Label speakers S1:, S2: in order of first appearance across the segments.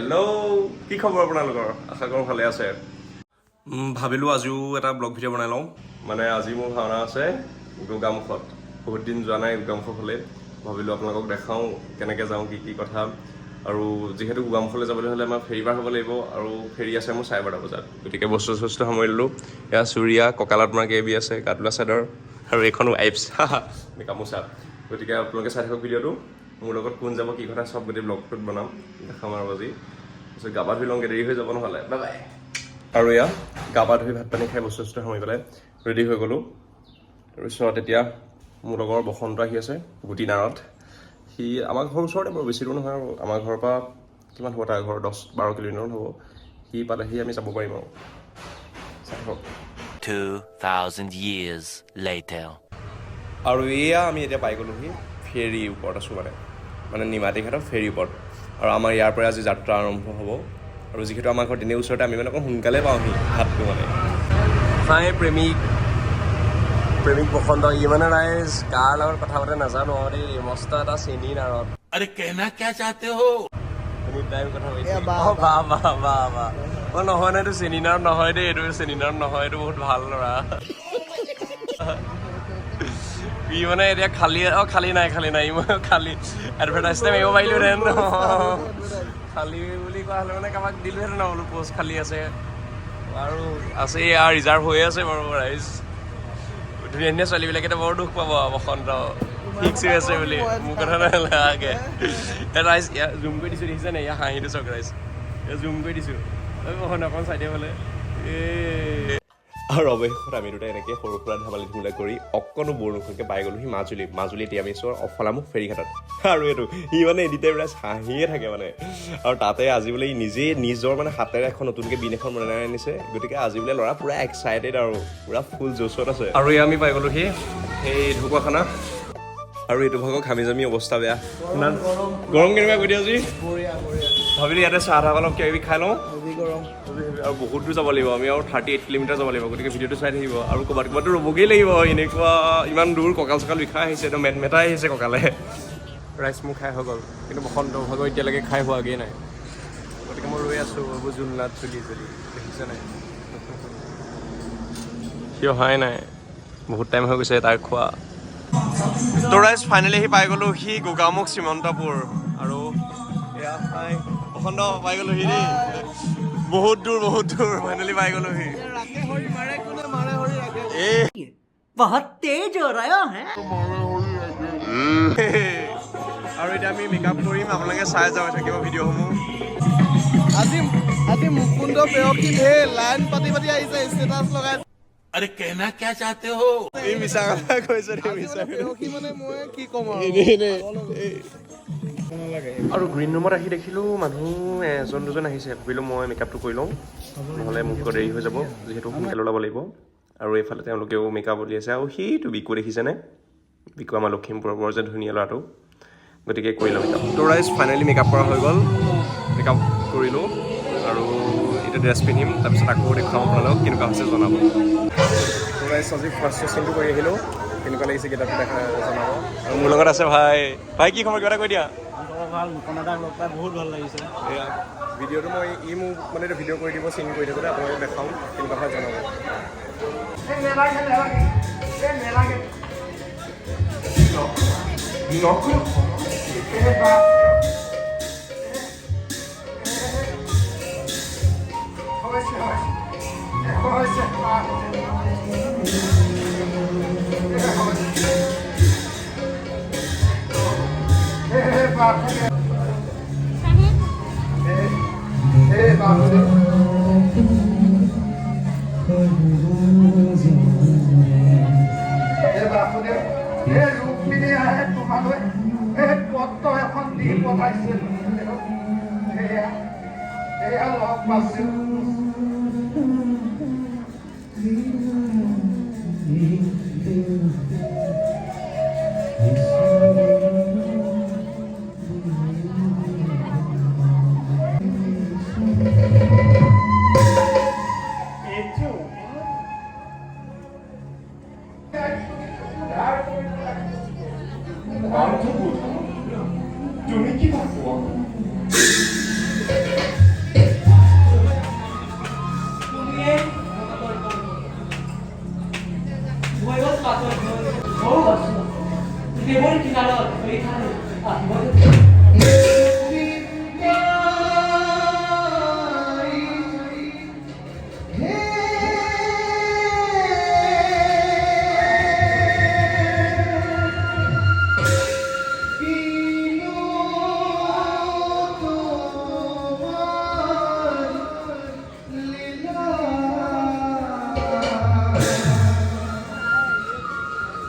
S1: Hello' কি খবৰ আপোনালোকৰ? আশা কৰোঁ ভালে আছে। ভাবিলোঁ আজিও এটা ব্লগ ভিডিঅ' বনাই লওঁ। মানে আজি মোৰ ভাওনা আছে গোগামুখত বহুত দিন যোৱা নাই গোগামুখলৈ ভাবিলোঁ আপোনালোকক দেখাওঁ কেনেকৈ যাওঁ কি কি কথা। আৰু যিহেতু গোগামুখলৈ যাবলৈ হ'লে আমাৰ ফেৰী পাৰ হ'ব লাগিব আৰু ফেৰী আছে মোৰ চাৰে বাৰটা বজাত গতিকে বস্তু চস্তু সামৰি ল'লোঁ। এয়া চুৰিয়া কঁকালত মাৰ কেবি আছে কাটলা চাদৰ আৰু এইখন ৱাইপছ গামোচা। গতিকে আপোনালোকে চাই থাকক ভিডিঅ'টো। মোৰ লগত কোন যাব কি কথা চব গোটেই ব্লগটোত বনাম। দেখাম আৰু আজি। তাৰপিছত গা পা ধুই লওঁগৈ দেৰি হৈ যাব নহ'লে। বাই বাই আৰু এয়া গা পা ধুই ভাত পানী খাই বস্তু চস্তু সামৰি পেলাই ৰেডি হৈ গ'লোঁ। তাৰপিছত এতিয়া মোৰ লগৰ বসন্ত আহি আছে গুটি নাৰত। সি আমাৰ ঘৰৰ ওচৰতে বাৰু বেছি দূৰ নহয় আৰু। আমাৰ ঘৰৰ পৰা কিমান হ'ব তাৰ ঘৰ? দহ বাৰ কিলোমিটাৰমান হ'ব। সি পালেহি আমি যাব পাৰিম আৰু। চাই থাকক।
S2: 2,000 years later.
S1: আৰু এয়া আমি এতিয়া পাই গ'লোহি ফেৰীৰ ওপৰত আছোঁ মানে। মানে নিমাতী ঘাটৰ ফেৰীৰ ওপৰত। আৰু আমাৰ ইয়াৰ পৰাই আজি যাত্ৰা আৰম্ভ হ'ব। আৰু যিহেতু আমাৰ ঘৰত এনেই ওচৰতে আমি মানে অকণ সোনকালে পাওঁহি ভাতটো মানে। হাই প্ৰেমিক। প্ৰেমিক বসন্ত ই মানে ৰাইজ কাৰ লগত কথা পাতে নাজানো আৰু দেই মস্ত এটা চেনি নাৰত। আৰে কেনা কিয়া চাহতে হো? নহয় এইটো চেনিনাৰ নহয় দেই এইটো চেনিনাৰ নহয় এইটো বহুত ভালো ল'ৰা। ই মানে এতিয়া খালী, অ, খালী নাই খালী নাই মই খালী এডভাৰটাইজ টাইম আহিব পাৰিলোহেঁতেন খালী বুলি কোৱা হ'লে মানে কাৰোবাক দিলোহেঁতেন ন, বোলো পষ্ট খালী আছে। আৰু আছে এয়া ৰিজাৰ্ভ হৈ আছে বাৰু ৰাইজ ধুনীয়া ধুনীয়া ছোৱালীবিলাকে বৰ দুখ পাব বসন্ত। ফিক্স হৈ আছে বুলি, মোৰ কথা নালাগে। ৰাইজ ইয়াত জুম কৰি দিছোঁ দেখিছে নাই ইয়াৰ হাঁহিটো চাওক ৰাইজ জুম কৰি দিছোঁ। বসন্ত অকণ চাই দিয়ে বোলে এই আৰু অৱশেষত আমি দুটা এনেকৈ সৰু সুৰা ধেমালি ধুমলা কৰি অকণো বৰ নোখোৱাকৈ পাই গ'লোহি মাজুলী। মাজুলী এতিয়া আমি চোৱা অফলামুখ ফেৰীঘাটত। আৰু এইটো সি মানে এনি টাইম ৰাইজ হাঁহিয়ে থাকে মানে। আৰু তাতে আজি বোলে ই নিজে নিজৰ মানে হাতেৰে এখন নতুনকৈ বিন এখন বনাই আনিছে। গতিকে আজি বোলে ল'ৰা পূৰা এক্সাইটেড আৰু পূৰা ফুল জোচত আছে। আৰু এয়া আমি পাই গ'লোহি সেই ঢকুৱাখানা। আৰু এইটো ভাগৰ ঘামি জামি অৱস্থা বেয়া। ইমান গৰম কেনেকুৱা কৰি দিয়া আজি? ভাবিলোঁ ইয়াতে চাহ তাহ অলপ কিবা কিবি খাই লওঁ? আৰু বহুত দূৰ যাব লাগিব। আমি আৰু থাৰ্টি এইট কিলোমিটাৰ যাব লাগিব। গতিকে ভিডিঅ'টো চাই থাকিব। আৰু ক'ৰবাত ক'ৰবাতো ৰ'বগৈ লাগিব। এনেকুৱা ইমান দূৰ কঁকাল চকাল বিষাই আহিছে। একদম মেট মেটাই আহিছে কঁকালে। ৰাইচ মোৰ খাই হৈ গ'ল। কিন্তু বসন্ত ভাগৰ এতিয়ালৈকে খাই হোৱাগৈ নাই। গতিকে মই ৰৈ আছোঁ। এইবোৰ জোলনাত চলি চলি দেখিছে নাই? সি অহাই নাই? বহুত টাইম হৈ গৈছে তাৰ খোৱা। তো ৰাইজ ফাইনেলি আহি পাই গ'লোঁ। সি গোগামুখ শ্ৰীমন্তপুৰ আৰু এয়া খণ্ড পাই গ'লোহি দেই বহুত দূৰ বহুত দূৰ ফাইনেলি পাই গ'লোহি।
S3: বহুত তেজ হৈ
S1: আৰু এতিয়া আমি মেকআপ কৰিম আপোনালোকে চাই যাব থাকিব ভিডিঅ'সমূহ।
S4: আজি আজি মুকুন্দ প্ৰেয়সী ঢেৰ লাইন পাতি পাতি আহিছে ষ্টেটাছ লগাই।
S2: আরে
S1: এই মিছা কথা কৈছ রে মিছা
S4: মানে, মানে কি কম আৰু?
S1: আৰু গ্ৰীণ ৰুমত আহি দেখিলোঁ মানুহ এজন দুজন আহিছে। ভাবিলোঁ মই মেকআপটো কৰি লওঁ। নহ'লে মোক আকৌ দেৰি হৈ যাব যিহেতু সোনকালে ওলাব লাগিব। আৰু এইফালে তেওঁলোকেও মেকআপ উলিয়াইছে। আৰু সেইটো বিকু দেখিছেনে? বিকু আমাৰ লখিমপুৰৰ বৰ যে ধুনীয়া ল'ৰাটো। গতিকে কৰি লওঁ মেকআপ তো ৰাইজ ফাইনেলি মেকআপ কৰা হৈ গ'ল। মেকআপ কৰিলোঁ। আৰু এতিয়া ড্ৰেছ পিন্ধিম তাৰপিছত আকৌ দেখুৱাম আপোনালোকক কেনেকুৱা হৈছে জনাব। তো ৰাইজ আজি ফাৰ্ষ্ট চিনটো কৰি আহিলোঁ। কেনেকুৱা লাগিছে কিতাপটো দেখা জনাব। আৰু মোৰ লগত আছে ভাই। ভাই কি খবৰ কিবা এটা কৈ দিয়া?
S4: ভালো মুকুন্দ দাক লগ পাই বহুত ভালো লাগিছে।
S1: এয়া। ভিডিঅ'টো মই ই মোক মানে এতিয়া ভিডিঅ' কৰি দিব চিন কৰি থাকোঁতে আপোনালোকক দেখাওঁ কেনেকুৱা হয় জনাব।
S5: বাসুদেৱ এই ৰুক্মিণী আহে তোমালৈ এই পত্ৰ এখন দি পঠাইছিল এয়া লগ পাইছিল তুমি কি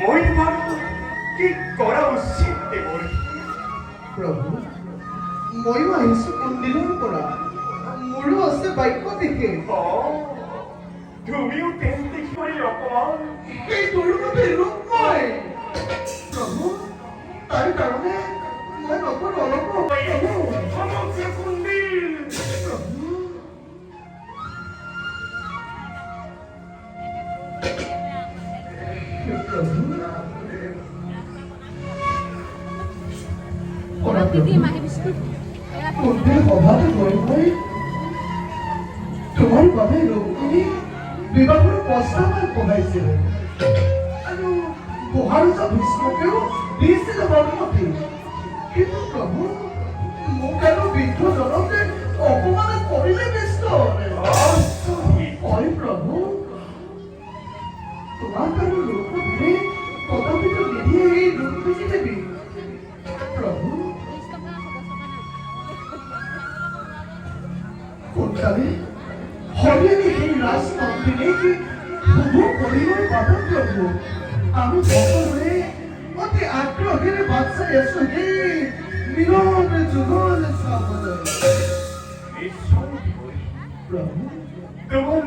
S5: Muito barulho. কি করা উচিত
S4: প্ৰভু ময়ো আহিছো মন্দিৰৰ পৰা মোৰো আছে বাক্য
S5: ও তুমিও তেন দেখিবলৈ অকমান
S4: এই তোৰ বাবে ৰূপ মই প্ৰভু, তাৰ কাৰণে মই নকৰোঁ অলপ। প্ৰভু
S5: সমগ্র কুন্দিল
S4: প্ৰভু প্ৰভু মন্দিৰ সভাত গৈ গৈ তোমাৰ বাবে মহাৰাজা ভীষ্মকেও দিছিলে অনুমতি কিন্তু প্ৰভু মোক আৰু বৃদ্ধজনকে অপমান কৰিলে কৃষ্ণ সোনকালে হরিণী সেই রাজমন্দিরে শুভ পরিবার বাধা প্রভু আমি সকলে অতি আগ্রহের বাচ্চায় এসো হে মিলন যুগল
S5: করি
S4: প্রভু
S5: তোমার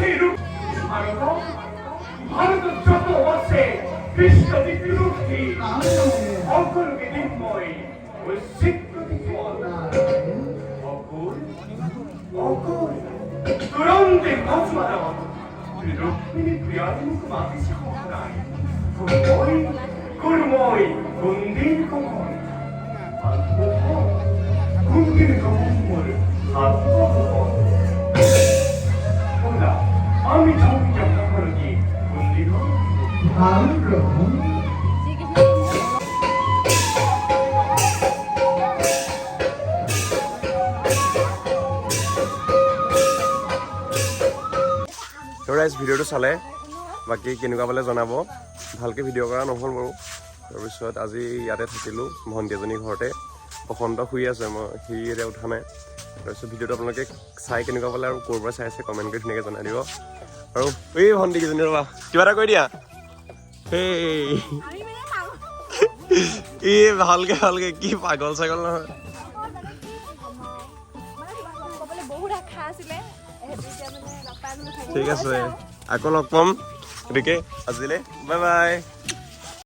S5: করো ভারত ভারত যত আছে কৃষ্ণ বিরুদ্ধে
S4: নারায়ণ
S5: অকলকে নির্ময় ও স্বীকৃতি ফল
S4: নারায়ণ
S5: অকুল অকুল তুরন্তে কচমাদাম রুক্মিণী প্রিয়াদিমুখ মাতিছে কখনাই কুরময় কুরময় কুন্দির কমল আত্মভর কুন্দির কমল
S1: তো ৰাইজ ভিডিঅ'টো চালে। বাকী কেনেকুৱা পালে জনাব। ভালকৈ ভিডিঅ' কৰা নহ'ল বাৰু। তাৰপিছত আজি ইয়াতে থাকিলোঁ, ভণ্টি এজনীৰ ঘৰতে। বসন্ত শুই আছে, মই সি এতিয়া উঠা নাই। তাৰপিছত ভিডিঅ'টো আপোনালোকে চাই কেনেকুৱা পালে আৰু ক'ৰ পৰা চাই আছে কমেণ্ট কৰি ধুনীয়াকৈ জনাই দিব। আৰু এই ভণ্টি কেইজনী ৰ'বা, কিবা এটা কৈ দিয়া। এই ই ভালকে ভালকে, কি পাগল চাগল নহয়।
S6: বহুত আশা আছিলে।
S1: ঠিক আছে। আকৌ লগ পাম। গতিকে আজিলৈ বাই বাই